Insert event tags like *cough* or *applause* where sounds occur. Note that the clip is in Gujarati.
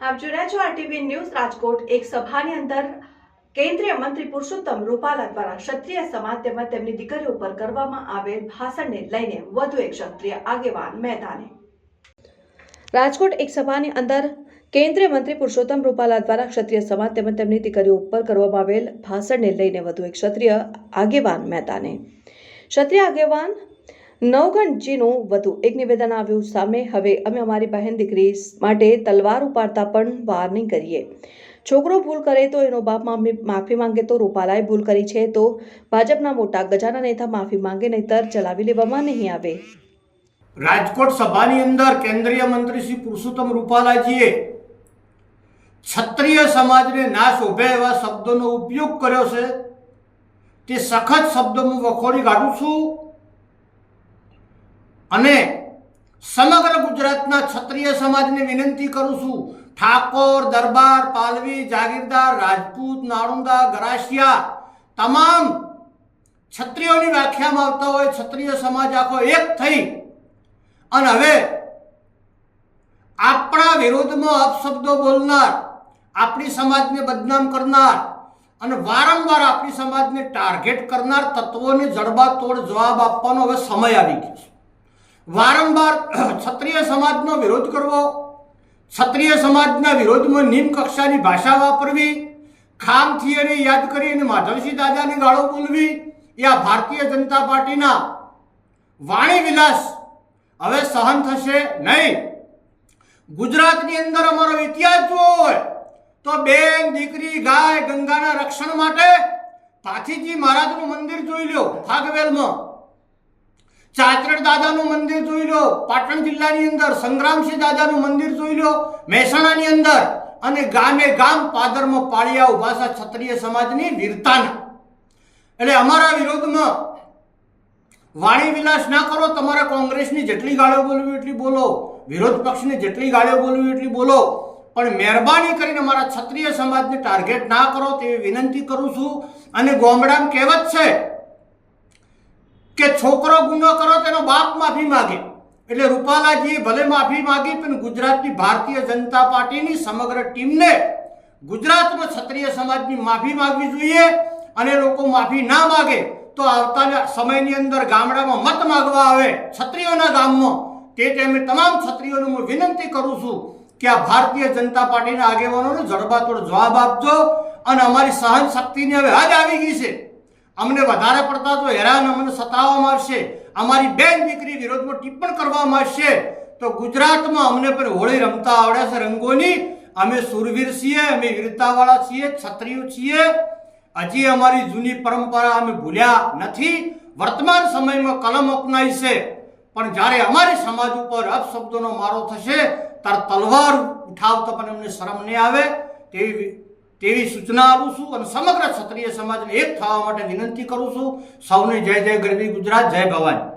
આપ રહ્યા છો આરટીવી ન્યૂઝ રાજકોટ. એક સભાની અંદર કેન્દ્રીય મંત્રી પુરુષોત્તમ રૂપાલા દ્વારા ક્ષત્રિય સમાજ તેમજ તેમની દીકરીઓ પર કરવામાં આવેલ ભાષણને લઈને વધુ એક ક્ષત્રિય આગેવાન મેદાને. રાજકોટ એક સભાની અંદર કેન્દ્રીય મંત્રી પુરુષોત્તમ રૂપાલા દ્વારા ક્ષત્રિય સમાજ તેમજ તેમની દીકરીઓ ઉપર કરવામાં આવેલ ભાષણને લઈને વધુ એક ક્ષત્રિય આગેવાન મેદાને. ક્ષત્રિય આગેવાન નવગણજીનું વધુ એક નિવેદન આવ્યું. સામે હવે અમે અમારી બહેન દીકરી માટે તલવાર ઉપાડતા પણ વાર્નિંગ કરીએ. છોકરો ભૂલ કરે તો એનો બાપ માફી માંગે તો રૂપાલાએ ભૂલ કરી છે તો ભાજપના મોટા ગજાના નેતા માફી માંગે નહીતર ચલાવી લેવામાં નહીં આવે. રાજકોટ સભાની અંદર કેન્દ્રીય મંત્રી શ્રી પુરુષોત્તમ રૂપાલાજીએ ક્ષત્રિય સમાજને ના શોભે એવા શબ્દોનો ઉપયોગ કર્યો છે. તે સખત શબ્દોમાં વખોડી કાઢું છું. અને સમગ્ર ગુજરાતના ક્ષત્રિય સમાજને વિનંતી કરું છું, ઠાકોર, દરબાર, પાલવી, જાગીરદાર, રાજપૂત, નાળુંદા, ગરાસિયા, તમામ ક્ષત્રિયોની વ્યાખ્યામાં આવતા હોય, ક્ષત્રિય સમાજ આખો એક થઈ. અને હવે આપણા વિરોધમાં અપશબ્દો બોલનાર, આપણી સમાજને બદનામ કરનાર અને વારંવાર આપણી સમાજને ટાર્ગેટ કરનાર તત્વોને જડબાતોડ જવાબ આપવાનો હવે સમય આવી ગયો છે. વારંવાર *clears throat* ક્ષત્રિય સમાજનો વિરોધ કરવો, ક્ષત્રિય સમાજના વિરોધમાં નિમ્ન કક્ષાની ભાષા વાપરવી ખામ થિયરી યાદ કરી અને માધવસિંહ દાદાને ગાળો બોલવી, એ આ ભારતીય જનતા પાર્ટીના વાણી વિલાસ હવે સહન થશે નહીં. ગુજરાતની અંદર અમારો ઇતિહાસ જોવો હોય તો બેન, દીકરી, ગાય, ગંગાના રક્ષણ માટે પાથીજી મહારાજનું મંદિર જોઈ લો ફાગવેલમાં ચાચરડ દાદાનું મંદિર જોઈ લો, પાટણ જિલ્લાની અંદર, સંગ્રામસિંહ દાદાનું મંદિર જોઈ લો, મહેસાણાની અંદર અને ગામે ગામ પાદરમાં પાળિયા ઊભા છે ક્ષત્રિય સમાજની વીરતાના. એટલે અમારા વિરોધમાં વાણી વિલાસ ના કરો, તમારે કોંગ્રેસની જેટલી ગાળીઓ બોલવી એટલી બોલો, વિરોધ પક્ષની જેટલી ગાળીઓ બોલવી એટલી બોલો, પણ મહેરબાની કરીને અમારા ક્ષત્રિય સમાજને ટાર્ગેટ ના કરો તેવી વિનંતી કરું છું. અને ગોમડામ કહેવત છે કે છોકરો ગુનો કરો તેનો બાપ માફી માગે. એટલે રૂપાલાજીએ ભલે માફી માગી, પણ ગુજરાતની ભારતીય જનતા પાર્ટીની સમગ્ર ટીમને ગુજરાતમાં ક્ષત્રિય સમાજની માફી માગવી જોઈએ અને લોકો માફી ના માગે, તો આવતા સમયની અંદર ગામડામાં મત માગવા આવે ક્ષત્રિયોના ગામમાં. તે ટાઈમે તમામ ક્ષત્રિયોને હું વિનંતી કરું છું કે આ ભારતીય જનતા પાર્ટીના આગેવાનોને જડબાતોડ જવાબ આપજો અને અમારી સહન શક્તિની હવે હદ આવી ગઈ છે. અમને વધારે પડતા તો હેરાન અમને સતાવવામાં આવશે અમારી બેન દીકરી વિરોધમાં ટિપ્પણ કરવામાં આવશે તો ગુજરાતમાં અમને પણ હોળી રમતા આવડે છે રંગોની. અમે સુરવીર છીએ, અમે વીરતાવાળા છીએ, ક્ષત્રિયો છીએ. હજી અમારી જૂની પરંપરા અમે ભૂલ્યા નથી. વર્તમાન સમયમાં કલમ અપનાવી છે. પણ જ્યારે અમારી સમાજ ઉપર અપશબ્દોનો મારો થશે, ત્યારે તલવાર ઉઠાવતા પણ અમને શરમ નહીં આવે. તેવી તેવી સૂચના આપું છું અને સમગ્ર ક્ષત્રિય સમાજને એક થવા માટે વિનંતી કરું છું. સૌને જય જય ગરવી ગુજરાત, જય ભવાની